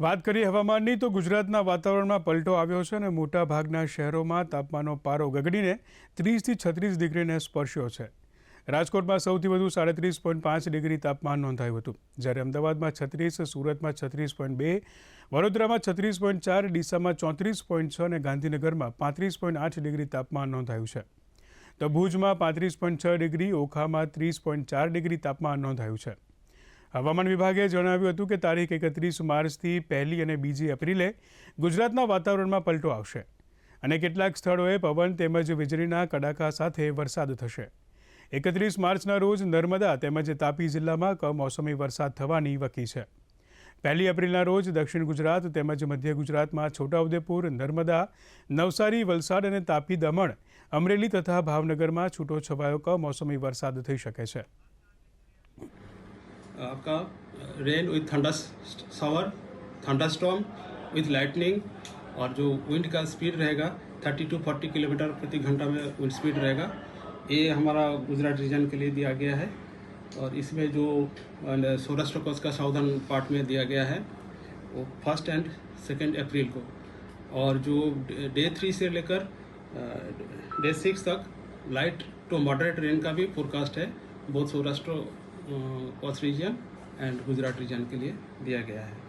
વાત કરીએ હવામાનની, તો ગુજરાતના વાતાવરણમાં પલટો આવ્યો છે અને મોટા ભાગના શહેરોમાં તાપમાનનો પારો ગગડીને ત્રીસથી છત્રીસ ડિગ્રીને સ્પર્શ્યો છે. રાજકોટમાં સૌથી વધુ સાડત્રીસ પોઈન્ટ પાંચ ડિગ્રી તાપમાન નોંધાયું હતું. જ્યારે અમદાવાદમાં છત્રીસ, સુરતમાં છત્રીસ પોઈન્ટ બે, વડોદરામાં છત્રીસ પોઈન્ટ ચાર, ડીસામાં ચોત્રીસ પોઈન્ટ છ અને ગાંધીનગરમાં પાંત્રીસ પોઈન્ટ આઠ ડિગ્રી તાપમાન નોંધાયું છે. તો ભુજમાં પાંત્રીસ પોઈન્ટ છ ડિગ્રી, ઓખામાં ત્રીસ પોઈન્ટ ચાર ડિગ્રી તાપમાન નોંધાયું છે. હવામાન વિભાગે જણાવ્યું હતું કે તારીખ એકત્રીસ માર્ચથી પહેલી અને બીજી એપ્રિલે ગુજરાતના વાતાવરણમાં પલટો આવશે અને કેટલાક સ્થળોએ પવન તેમજ વીજળીના કડાકા સાથે વરસાદ થશે. એકત્રીસ માર્ચના રોજ નર્મદા તેમજ તાપી જિલ્લામાં કમોસમી વરસાદ થવાની વકી છે. પહેલી એપ્રિલના રોજ દક્ષિણ ગુજરાત તેમજ મધ્ય ગુજરાતમાં છોટાઉદેપુર, નર્મદા, નવસારી, વલસાડ અને તાપી દમણ, અમરેલી તથા ભાવનગરમાં છૂટો છવાયો કમોસમી વરસાદ થઈ શકે છે. आपका rain with thunder shower thunder storm with lightning और जो विंड का स्पीड रहेगा 30 टू 40 किलोमीटर प्रति घंटा में विंड स्पीड रहेगा। ये हमारा गुजरात रीजन के लिए दिया गया है और इसमें जो सौराष्ट्र का साउदर्न पार्ट में दिया गया है, वो फ़र्स्ट एंड सेकेंड अप्रैल को। और जो डे थ्री से लेकर डे सिक्स तक लाइट टू मॉडरेट रेन का भी फोरकास्ट है। बहुत Saurashtra coast region and Gujarat region के लिए दिया गया है।